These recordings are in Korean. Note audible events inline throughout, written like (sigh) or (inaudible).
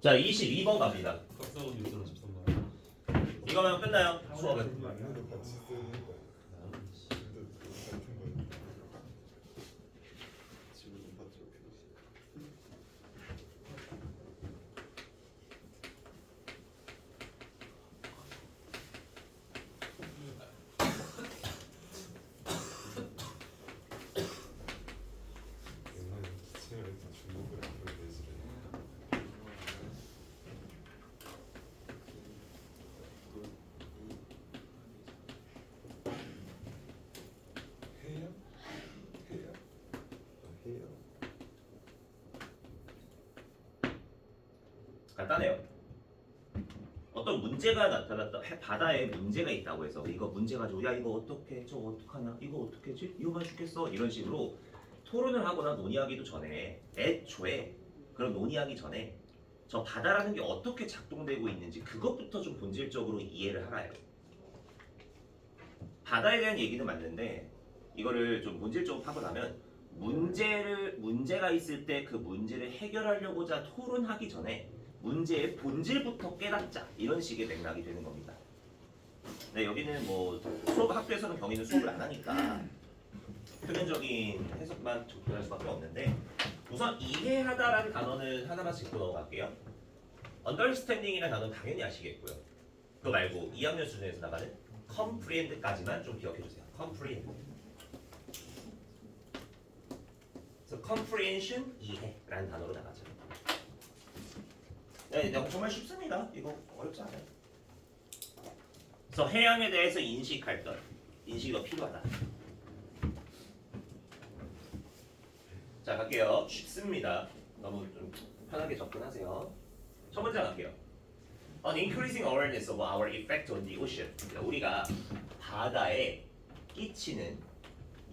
자 22번 갑니다. 이거면 끝나요. 수업은. 얘네도 같이 쓰는 거야. 얘네도 같은 거야. 지금 좀 봤죠, 혹시? 옛날에 기침을 했던 중국을 그걸 내지를 해요? 해요? 아, 해요? 간단해요. 어떤 문제가 나타났다. 해- 바다에 문제가 있다고 해서 이거 문제 가지고 야 이거 어떻게 저 어떡하냐 이거 어떻게지 위험해 죽겠어 이런 식으로 토론을 하거나 논의하기도 전에 애초에 그런 논의하기 전에 저 바다라는 게 어떻게 작동되고 있는지 그것부터 좀 본질적으로 이해를 하라요. 바다에 대한 얘기는 맞는데 이거를 좀 본질적으로 파고 나면 문제를 문제가 있을 때 그 문제를 해결하려고자 토론하기 전에 문제의 본질부터 깨닫자 이런 식의 맥락이 되는 겁니다. 네 여기는 뭐 수업 학교에서는 경희는 수업을 안 하니까 표면적인 해석만 접근할 수밖에 없는데 우선 이해하다라는 단어는 하나만 짚고 넘어갈게요. understanding이라는 단어는 당연히 아시겠고요. 그거 말고 2학년 수준에서 나가는 comprehend까지만 좀 기억해 주세요. comprehend. 그래서 comprehension 이해라는 단어로 나가죠. 네, 네, 정말 쉽습니다. 이거 어렵지 않아요. 그래서 해양에 대해서 인식할 것, 인식이 더 필요하다. 자, 갈게요. 쉽습니다. 너무 좀 편하게 접근하세요. 첫 번째 갈게요. An increasing awareness of our effect on the ocean. 그러니까 우리가 바다에 끼치는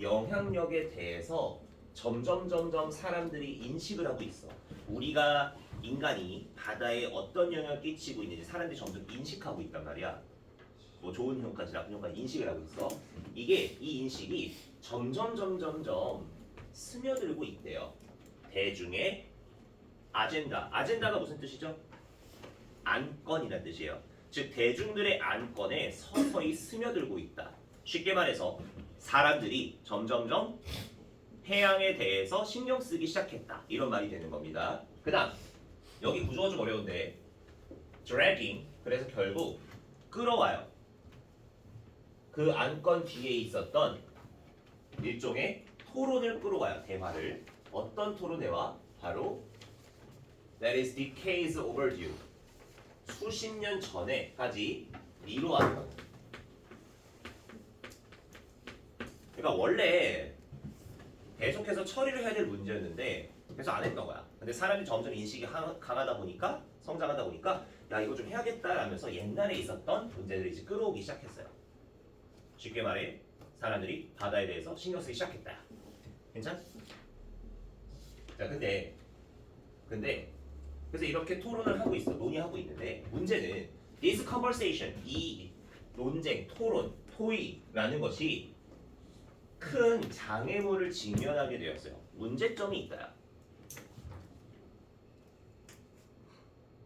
영향력에 대해서 점점 점점 사람들이 인식을 하고 있어. 우리가 인간이 바다에 어떤 영향을 끼치고 있는지 사람들이 점점 인식하고 있단 말이야. 뭐 좋은 효과지 나쁜 효과지 인식을 하고 있어. 이게 이 인식이 점점 점점 점 스며들고 있대요. 대중의 아젠다. 아젠다가 무슨 뜻이죠? 안건이라는 뜻이에요. 즉 대중들의 안건에 서서히 스며들고 있다. 쉽게 말해서 사람들이 점점점 해양에 대해서 신경 쓰기 시작했다. 이런 말이 되는 겁니다. 그다음 여기 구조가 좀 어려운데 dragging 그래서 결국 끌어와요. 그 안건 뒤에 있었던 일종의 토론을 끌어와요. 대화를 어떤 토론회와 바로 that is decades overdue 수십 년 전에까지 미뤄왔던. 그러니까 원래 계속해서 처리를 해야 될 문제였는데 그래서 안 했던 거야. 근데 사람이 점점 인식이 하- 강하다 보니까 성장하다 보니까 야 이거 좀 해야겠다라면서 옛날에 있었던 문제들을 이제 끌어오기 시작했어요. 쉽게 말해 사람들이 바다에 대해서 신경 쓰기 시작했다. 괜찮? 자 근데 근데 그래서 이렇게 토론을 하고 있어 논의하고 있는데 문제는 this conversation 이 논쟁 토론 토의라는 것이 큰 장애물을 직면하게 되었어요. 문제점이 있다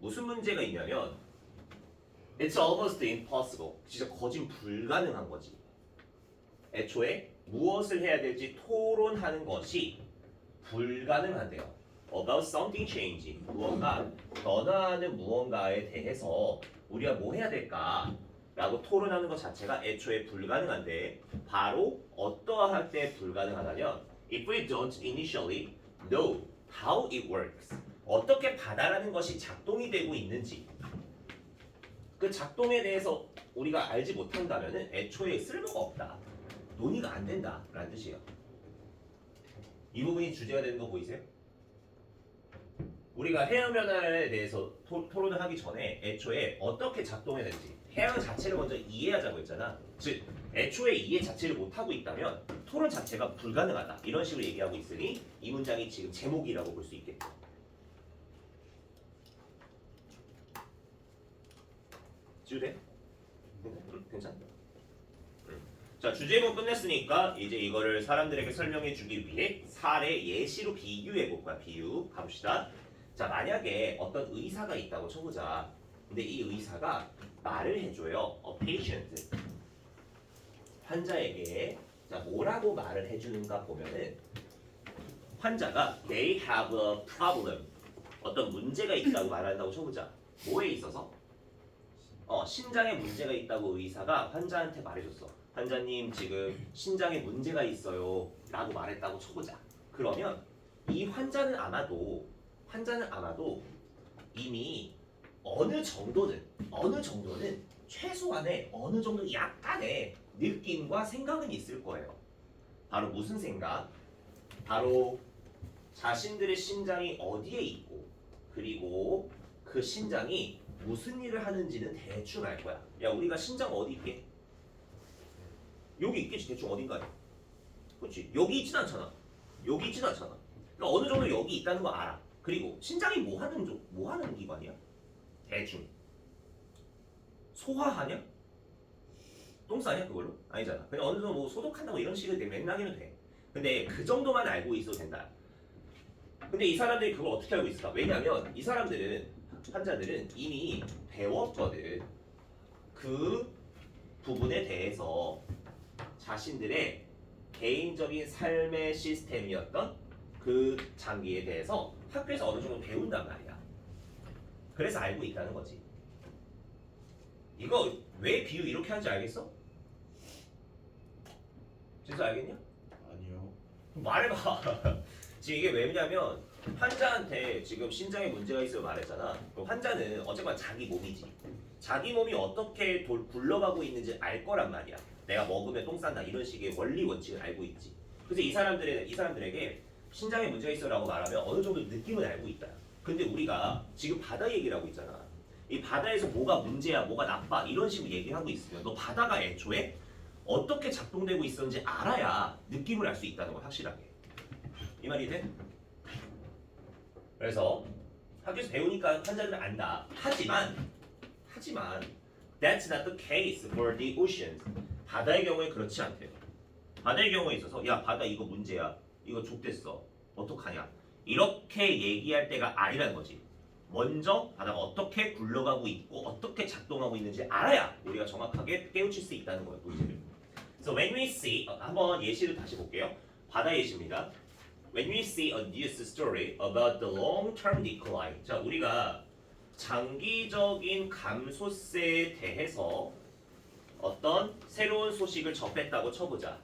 무슨 문제가 있냐면 It's almost impossible. 진짜 거진 불가능한 거지. 애초에 무엇을 해야 될지 토론하는 것이 불가능한데요. About something changing. 무언가 변화하는 무언가에 대해서 우리가 뭐 해야 될까? 라고 토론하는 것 자체가 애초에 불가능한데 바로 어떠할 때 불가능하다면 If we don't initially know how it works 어떻게 바다라는 것이 작동이 되고 있는지 그 작동에 대해서 우리가 알지 못한다면 애초에 쓸모가 없다 논의가 안 된다 라는 뜻이에요 이 부분이 주제가 되는 거 보이세요? 우리가 해양 변화에 대해서 토, 토론을 하기 전에 애초에 어떻게 작동해야 되는지 해양 자체를 먼저 이해하자고 했잖아. 즉 애초에 이해 자체를 못 하고 있다면 토론 자체가 불가능하다. 이런 식으로 얘기하고 있으니 이 문장이 지금 제목이라고 볼 수 있겠다. 지우대? 응, 괜찮아? 응. 자 주제문 끝냈으니까 이제 이거를 사람들에게 설명해 주기 위해 사례 예시로 비유해 볼 거야. 비유 가봅시다. 자 만약에 어떤 의사가 있다고 쳐보자. 근데 이 의사가 말을 해줘요. A patient 환자에게 자 뭐라고 말을 해주는가 보면은 환자가 they have a problem 어떤 문제가 있다고 말한다고 쳐보자. 뭐에 있어서? 어 신장에 문제가 있다고 의사가 환자한테 말해줬어. 환자님 지금 신장에 문제가 있어요 라고 말했다고 쳐보자. 그러면 이 환자는 아마도 환자는 아마도 이미 어느 정도는 어느 정도는 최소한의 어느 정도 약간의 느낌과 생각은 있을 거예요. 바로 무슨 생각? 바로 자신들의 심장이 어디에 있고 그리고 그 심장이 무슨 일을 하는지는 대충 알 거야. 야 우리가 심장 어디 있게? 여기 있겠지 대충 어딘가에. 그렇지 여기 있진 않잖아. 여기 있진 않잖아. 그러니까 어느 정도 여기 있다는 거 알아. 그리고 심장이 뭐 하는 조- 뭐 하는 기관이야? 대충 소화하냐? 똥 싸냐 그걸로? 아니잖아. 그냥 어느 정도 뭐 소독한다고 이런 식의 맥락이면 돼. 근데 그 정도만 알고 있어도 된다. 근데 이 사람들이 그걸 어떻게 알고 있을까? 왜냐면 이 사람들은 환자들은 이미 배웠거든. 그 부분에 대해서 자신들의 개인적인 삶의 시스템이었던 그 장기에 대해서 학교에서 어느 정도 배운단 말이야. 그래서 알고 있다는 거지. 이거 왜 비유 이렇게 하는지 알겠어? 진짜 알겠냐? 아니요. 말해봐. (laughs) 지금 이게 왜냐면 환자한테 지금 심장에 문제가 있어요 말했잖아. 그럼 환자는 어쨌건 자기 몸이지. 자기 몸이 어떻게 돌, 굴러가고 있는지 알 거란 말이야. 내가 먹으면 똥 싼다 이런 식의 원리 원칙을 알고 있지. 그래서 이 사람들의 이 사람들에게 신장에 문제가 있어라고 말하면 어느 정도 느낌은 알고 있다. 근데 우리가 지금 바다 얘기를 하고 있잖아. 이 바다에서 뭐가 문제야, 뭐가 나빠 이런 식으로 얘기하고 있으면 너 바다가 애초에 어떻게 작동되고 있었는지 알아야 느낌을 알 수 있다는 걸 확실하게. 이 말이 돼? 그래서 학교에서 배우니까 환자들은 안다. 하지만 하지만 that's not the case for the oceans. 바다의 경우에 그렇지 않대요. 바다의 경우에 있어서 야 바다 이거 문제야. 이거 족됐어. 어떡하냐. 이렇게 얘기할 때가 아니라는 거지. 먼저 바다가 어떻게 굴러가고 있고 어떻게 작동하고 있는지 알아야 우리가 정확하게 깨우칠 수 있다는 거예요. 문제를. So when we see 어, 한번 예시를 다시 볼게요. 바다 예시입니다. When we see a news story about the long-term decline, 자 우리가 장기적인 감소세에 대해서 어떤 새로운 소식을 접했다고 쳐보자.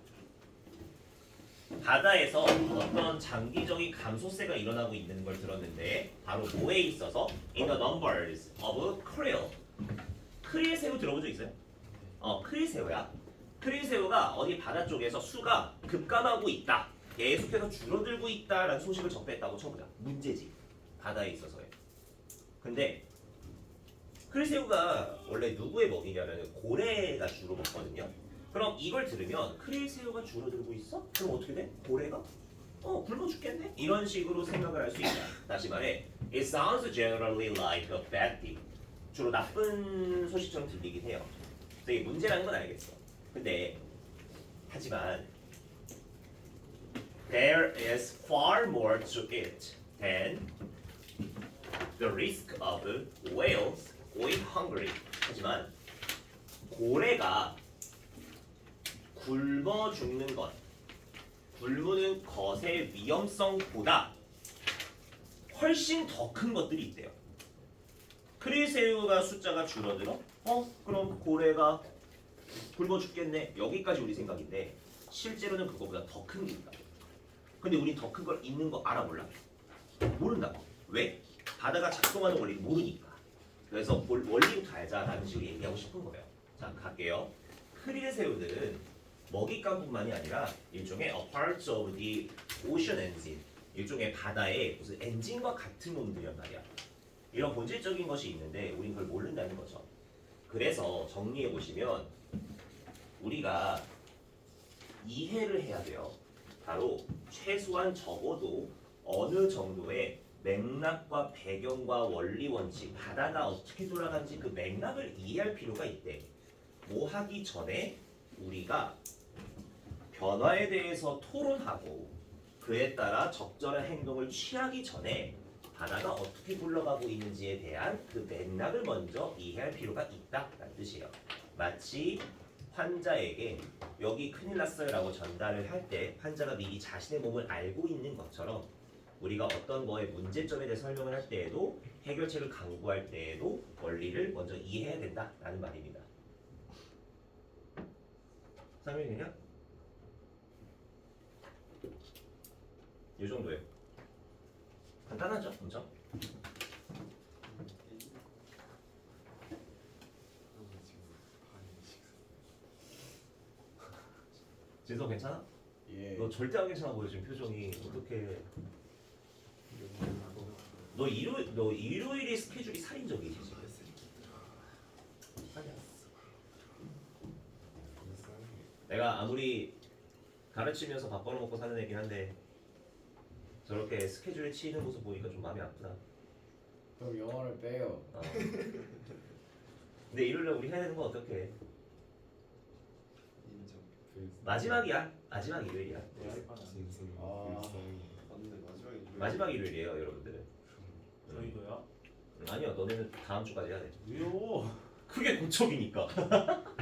바다에서 어떤 장기적인 감소세가 일어나고 있는 걸 들었는데 바로 뭐에 있어서 in the numbers of krill. 크릴 새우 들어본 적 있어요? 어, 크릴 새우야. 크릴 새우가 어디 바다 쪽에서 수가 급감하고 있다. 계속해서 줄어들고 있다라는 소식을 접했다고 쳐보자. 문제지. 바다에 있어서요. 근데 크릴새우가 원래 누구의 먹이냐면 고래가 주로 먹거든요. 그럼 이걸 들으면 크릴새우가 줄어들고 있어? 그럼 어떻게 돼? 고래가? 어 굶어 죽겠네? 이런 식으로 생각을 할 수 있다. 다시 말해, it sounds generally like a bad thing. 주로 나쁜 소식처럼 들리긴 해요. 이게 문제라는 건 알겠어. 근데 하지만 there is far more to it than the risk of whales going hungry. 하지만 고래가 굶어 죽는 것, 굶는 것의 위험성보다 훨씬 더 큰 것들이 있대요. 크릴새우가 숫자가 줄어들어? 어? 그럼 고래가 굶어 죽겠네. 여기까지 우리 생각인데 실제로는 그거보다 더 있다. 근데 우린 더 큰 걸 있는 거 알아 몰라? 모른다고. 왜? 바다가 작동하는 원리를 모르니까. 그래서 볼- 원리부터 알자라는 식으로 얘기하고 싶은 거예요. 자, 갈게요. 크릴 새우들은 먹잇감뿐만이 아니라 일종의 a part of the ocean engine, 일종의 바다의 무슨 엔진과 같은 놈들이란 말이야. 이런 본질적인 것이 있는데 우린 그걸 모른다는 거죠. 그래서 정리해 보시면 우리가 이해를 해야 돼요. 바로 최소한 적어도 어느 정도의 맥락과 배경과 원리 원칙, 바다가 어떻게 돌아가는지 그 맥락을 이해할 필요가 있대. 뭐 하기 전에 우리가 변화에 대해서 토론하고 그에 따라 적절한 행동을 취하기 전에 바다가 어떻게 굴러가고 있는지에 대한 그 맥락을 먼저 이해할 필요가 있다 라는 뜻이에요. 마치 환자에게 여기 큰일 났어요 라고 전달을 할 때 환자가 미리 자신의 몸을 알고 있는 것처럼 우리가 어떤 거의 문제점에 대해 설명을 할 때에도 해결책을 강구할 때에도 원리를 먼저 이해해야 된다라는 말입니다. 설명이 되냐? 이 정도예요. 간단하죠, 엄청. 진성 괜찮아? 예. 너 절대 안 괜찮아 보여 지금 표정이 어떻게? 너 일요일 너 일요일에 스케줄이 살인적이지 지금. 내가 아무리 가르치면서 밥 벌어먹고 사는 애긴 한데 저렇게 스케줄에 치이는 모습 보니까 좀 마음이 아프다. 그럼 영어를 빼요. 어. 근데 일요일에 우리 해야 되는 건 어떻게? 마지막이야. 마지막 일요일이야. 진승. 아. 불쌍해. 마지막에. 마지막 일요일이에요, 여러분들은. 저희도요? 음, 아니요, 너네는 다음 주까지 해야 돼. 왜요? 크게 고척이니까. (laughs)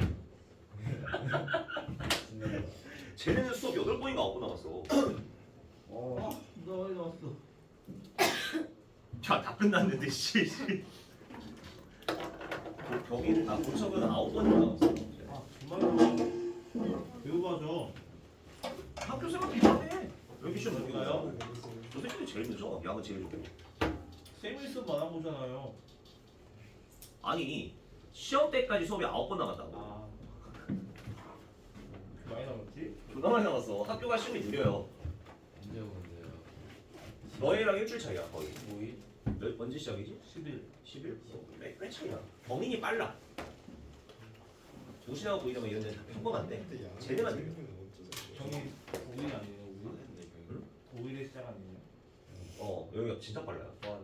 쟤네는 수업 8번인가 9번 남았어. 어. 나 많이 나왔어. 자, 다 끝났는데 씨. 씨. 거기는 아 고척은 9번인가 남았어. 아 정말 나왔어. 배우가죠. 학교 생활 이상해. 여기 시험 몇 가요? 저 새끼들 제일 늦어. 야가 제일 늦고. 쌤일수 만화보잖아요. 아니 시험 때까지 수업이 9번 남았다고. 아. 많이 남았지? 존나 많이 남았어. 학교가 시험이 느려요. 언제 오는데요? 너희랑 일주일 차이야 거의. 뭐이? 몇 언제 시작이지? 10일. 10일? 꽤, 꽤 차이나. 범인이 빨라. 무신하고 보이려면 이런 데는 다 평범한데. 쟤네만 느려. 정이 5일 아니에요? 5일? 5일에 시작 아니에요? 어 여기가 진짜 빨라요. 와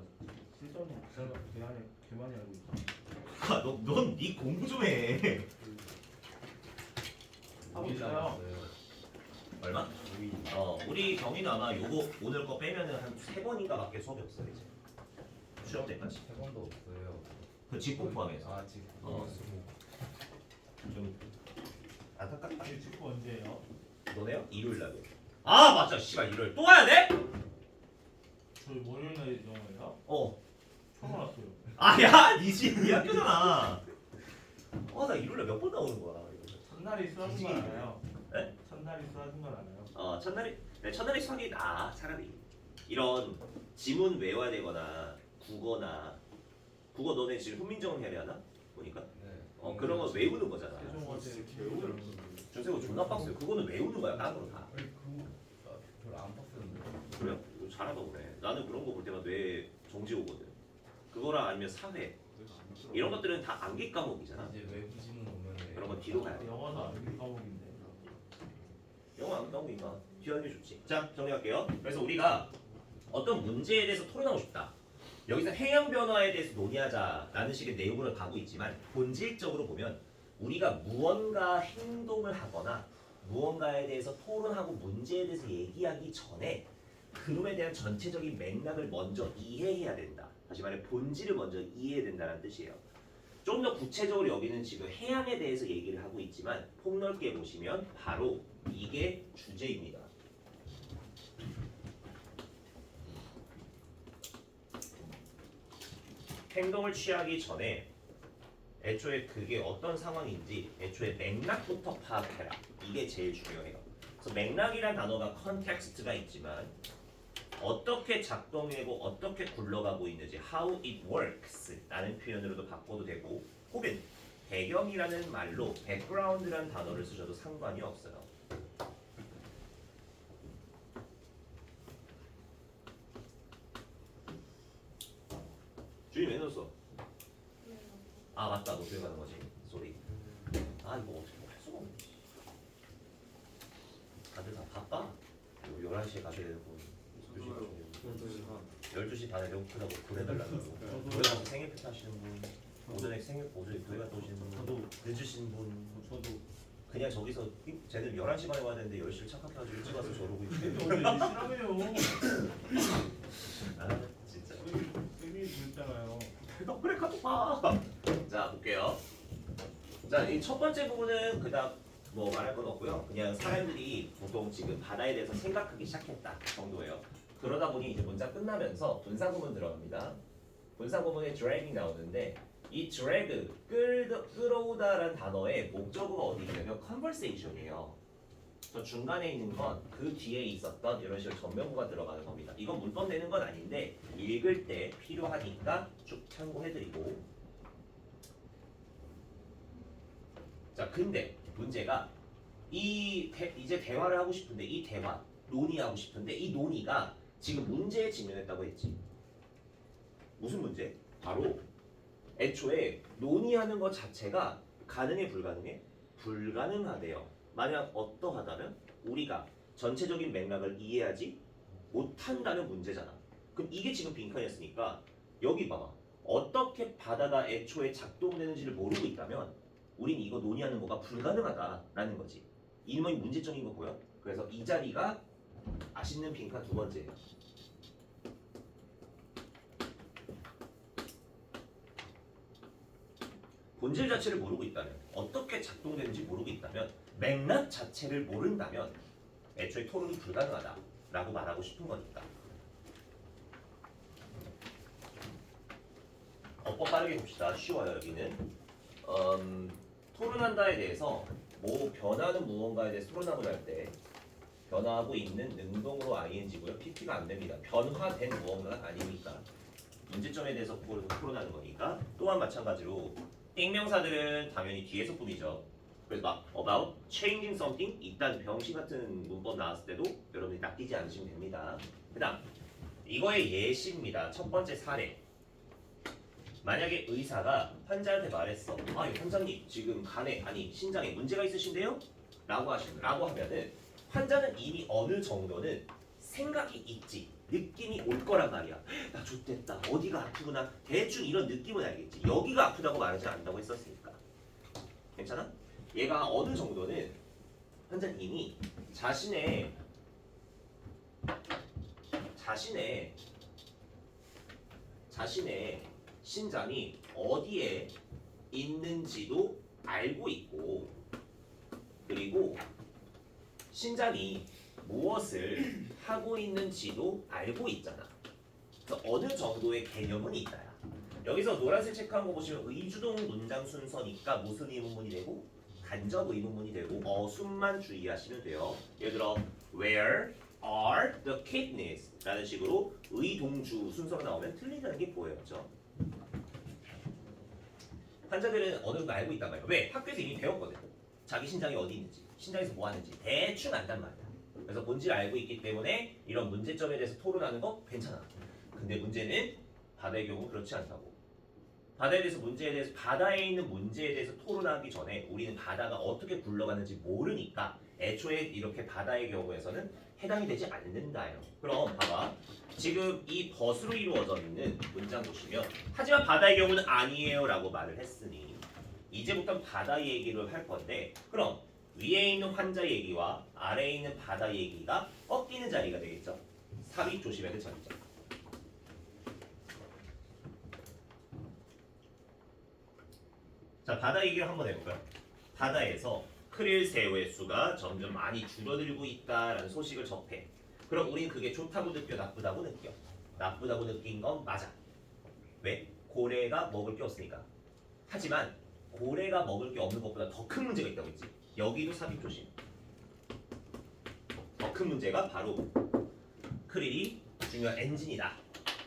실전이 제가 개만이 개만이 알고 있어. 아, 넌네 공부 좀 해. 하고 있어요. 얼마? 어 우리 경희는 아마 요거 오늘 거 빼면은 한 세 번인가밖에 수업이 없어 이제. 시험 때까지. 세 번도 없어요. 그 직고 포함해서. 아 지금. 어. 좀 안타깝다. 이 축구 언제예요? 너네요? 일요일 날로. 아 맞다. 씨발 일요일 또 가야 돼? 저희 월요일 날 영어예요? 어. 처음 알았어요. 아야 니지 니 학교잖아. 어 나 일요일에 몇 번 나오는 거야. 이거. 첫날이 수학인 건 알아요. 네? 첫날이 수학인 건 알아요. 어 첫날에 네, 첫날에 수학이 나 차라리 이런 지문 외워야 되거나 국어나 국어 너네 지금 훈민정음 해야 하나 보니까 네. 어 그런 거 외우는 거잖아. 개우를 준세고 존나 빡세. 그거는 외우는 거야 깡으로 다. 아니 그거 아, 별로 안 빡세는데. 그래요? 이거 잘하다 보네. 나는 그런 거 볼 때마다 뇌 정지 오거든. 그거랑 아니면 사회 이런 것들은 다 암기 과목이잖아. 이제 외부 지문 오면 그런 거 뒤로 가야 돼. 영어는 암기 과목인데. 영어 암기 과목이니까 뒤하는 게 좋지. 자 정리할게요. 그래서 우리가 어떤 문제에 대해서 토론하고 싶다. 여기서 해양 변화에 대해서 논의하자라는 식의 내용으로 가고 있지만 본질적으로 보면 우리가 무언가 행동을 하거나 무언가에 대해서 토론하고 문제에 대해서 얘기하기 전에 그놈에 대한 전체적인 맥락을 먼저 이해해야 된다. 다시 말해 본질을 먼저 이해해야 된다는 뜻이에요. 좀 더 구체적으로 여기는 지금 해양에 대해서 얘기를 하고 있지만 폭넓게 보시면 바로 이게 주제입니다. 행동을 취하기 전에 애초에 그게 어떤 상황인지 애초에 맥락부터 파악해라. 이게 제일 중요해요. 그래서 맥락이란 단어가 컨텍스트가 있지만 어떻게 작동하고 어떻게 굴러가고 있는지 how it works 라는 표현으로도 바꿔도 되고 혹은 배경이라는 말로 background라는 단어를 쓰셔도 상관이 없어요. 주인 왜 넣었어? 아 맞다 너 교회 가는 거지 소리 아 이거 어떻게 할 수가 없네 다들 다 바빠 11시에 가셔야 되고 12시 반에 배고프다고 보내달라고 교회 가서 생일 패트 하시는 분 오전에 생일 오전에 교회 갔다 오시는 분 저도 늦으신 분 저도 그냥 저기서 이- 쟤는 11시 반에 와야 되는데 10시를 착각해가지고 일찍 와서 저러고 근데 있는데 어제 싫어해요. (laughs) 아 진짜. 쌤이 그랬잖아요. 너 그래 카톡 봐. 자 볼게요. 자 이 첫 번째 부분은 그다음 뭐 말할 건 없고요. 그냥 사람들이 보통 지금 바다에 대해서 생각하기 시작했다 정도예요. 그러다 보니 이제 문장 끝나면서 분사 구문 들어갑니다. 분사 구문에 dragg이 나오는데 이 drag 끌 끌어오다라는 단어의 목적어가 어디 있냐면 conversation이에요. 저 중간에 있는 건 그 뒤에 있었던 이런 식으로 전면구가 들어가는 겁니다. 이건 문법 내는 건 아닌데 읽을 때 필요하니까 쭉 참고해드리고 자 근데 문제가 이 대- 이제 대화를 하고 싶은데 이 대화 논의하고 싶은데 이 논의가 지금 문제에 직면했다고 했지 무슨 문제? 바로 애초에 논의하는 것 자체가 가능해 불가능해? 불가능하대요 만약 어떠하다면 우리가 전체적인 맥락을 이해하지 못한다는 문제잖아 그럼 이게 지금 빈칸이었으니까 여기 봐봐 어떻게 바다가 애초에 작동되는지를 모르고 있다면 우린 이거 논의하는 거가 불가능하다라는 거지 이놈의 문제점인 거 보여? 그래서 이 자리가 아쉽는 빈칸 두 번째예요 본질 자체를 모르고 있다면 어떻게 작동되는지 모르고 있다면 맥락 자체를 모른다면 애초에 토론이 불가능하다라고 말하고 싶은 거니까. 어법 빠르게 봅시다. 쉬워요 여기는. 음, 토론한다에 대해서 뭐 변하는 무언가에 대해서 토론하고 할때 변화하고 있는 능동으로 ing고요 pp가 안 됩니다 변화된 무언가가 아니니까 문제점에 대해서 그걸 토론하는 거니까 또한 마찬가지로 띵명사들은 당연히 뒤에서 뿐이죠. 그래서 막 about changing something 이딴 병신 같은 문법 나왔을 때도 여러분이 낚이지 않으시면 됩니다. 그다음 이거의 예시입니다. 첫 번째 사례. 만약에 의사가 환자한테 말했어. 아, 이 환자님 지금 간에 아니 신장에 문제가 있으신데요? 라고 하시는 라고 하면은 환자는 이미 어느 정도는 생각이 있지. 느낌이 올 거란 말이야. 나 좋댔다. 어디가 아프구나. 대충 이런 느낌은 알겠지. 여기가 아프다고 말하지 않는다고 했었으니까. 괜찮아? 얘가 어느 정도는 환자님이 자신의 자신의 자신의 신장이 어디에 있는지도 알고 있고 그리고 신장이 무엇을 하고 있는지도 알고 있잖아. 그래서 어느 정도의 개념은 있다야. 여기서 노란색 체크한 거 보시면 의주동 문장 순서니까 무슨 의문문이 되고 간접 의문문이 되고 어순만 주의하시면 돼요. 예를 들어 Where are the kidneys? 라는 식으로 의동주 순서가 나오면 틀린다는 게 보여요. 환자들은 어느 정도 알고 있단 말이야. 왜? 학교에서 이미 배웠거든. 자기 신장이 어디 있는지, 신장에서 뭐 하는지 대충 안단 말이야. 그래서 본질 알고 있기 때문에 이런 문제점에 대해서 토론하는 거 괜찮아. 근데 문제는 바다의 경우 그렇지 않다고. 바다에 대해서 문제에 대해서 바다에 있는 문제에 대해서 토론하기 전에 우리는 바다가 어떻게 굴러가는지 모르니까 애초에 이렇게 바다의 경우에서는 해당이 되지 않는다요. 그럼 봐봐. 지금 이 벗으로 이루어져 있는 문장 보시면 하지만 바다의 경우는 아니에요라고 말을 했으니 이제부터 바다 얘기를 할 건데 그럼 위에 있는 환자 얘기와 아래에 있는 바다 얘기가 꺾이는 자리가 되겠죠. 삽입 조심해야 될 자리죠. 자, 바다 얘기를 한번 해볼까요? 바다에서 크릴 새우의 수가 점점 많이 줄어들고 있다라는 소식을 접해. 그럼 우린 그게 좋다고 느껴, 나쁘다고 느껴? 나쁘다고 느낀 건 맞아. 왜? 고래가 먹을 게 없으니까. 하지만 고래가 먹을 게 없는 것보다 더 큰 문제가 있다고 했지. 여기도 삽입 조심. 더 큰 문제가 바로 크릴이 중요한 엔진이다.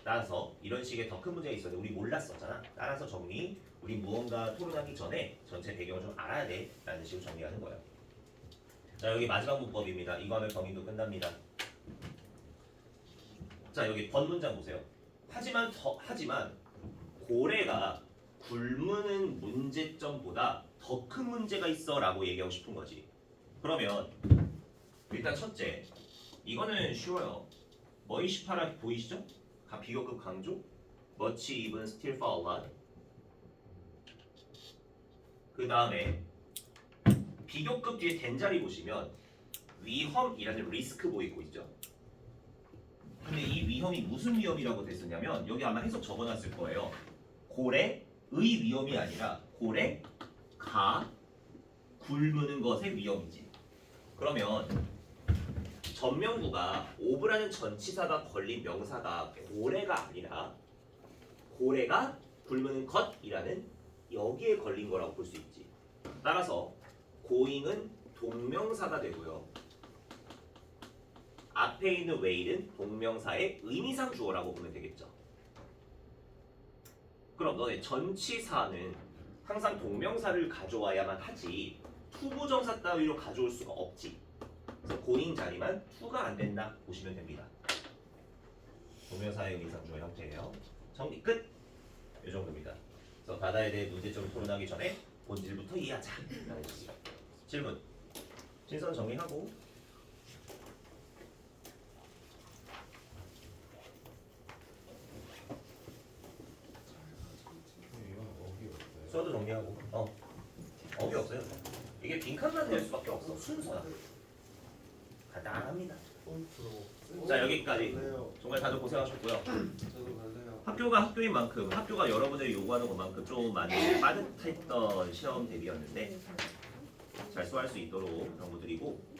따라서 이런 식의 더 큰 문제가 있었는데 우리 몰랐었잖아. 따라서 정리. 우리 무언가 토론하기 전에 전체 배경을 좀 알아야 돼. 라는 식으로 정리하는 거예요. 자 여기 마지막 문법입니다. 이거 하면 범인도 끝납니다. 자 여기 번 문장 보세요. 하지만 더 하지만 고래가 굶는 문제점보다 더 큰 문제가 있어라고 얘기하고 싶은 거지. 그러면 일단 첫째 이거는 쉬워요. 18화 보이시죠? 가 비교급 강조. still for a lot. 그 다음에 비교급 뒤에 된 자리 보시면 위험이라는 리스크 보이고 있죠. 근데 이 위험 위험이 무슨 위험이라고 됐었냐면 여기 아마 해석 적어놨을 거예요. 고래의 위험이 아니라 고래 가 굶는 것의 위험이지. 그러면 전명구가 오브라는 전치사가 걸린 명사가 고래가 아니라 고래가 굶는 것이라는 여기에 걸린 거라고 볼 수 있지. 따라서 고잉은 동명사가 되고요. 앞에 있는 way는 동명사의 의미상 주어라고 보면 되겠죠. 그럼 너네 전치사는 항상 동명사를 가져와야만 하지 투부정사 따위로 가져올 수가 없지. 그래서 고잉 자리만 투가 안 된다 보시면 됩니다. 동명사의 의미상 주어 형태예요. 정리 끝. 이 정도입니다. 그래서 바다에 대해 문제점 토론하기 전에 본질부터 이해하자. 질문. 신선 정리하고 이건 어기 없어요. 수어도 정리하고. 어. 어기 없어요? 이게 빈칸만 될 수밖에 없어. 순서야 간단합니다. 자 여기까지. 정말 다들 고생하셨고요. 학교가 학교인 만큼 학교가 여러분들이 요구하는 것만큼 좀 많이 빠듯했던 시험 대비였는데 잘 수할 수 있도록 당부드리고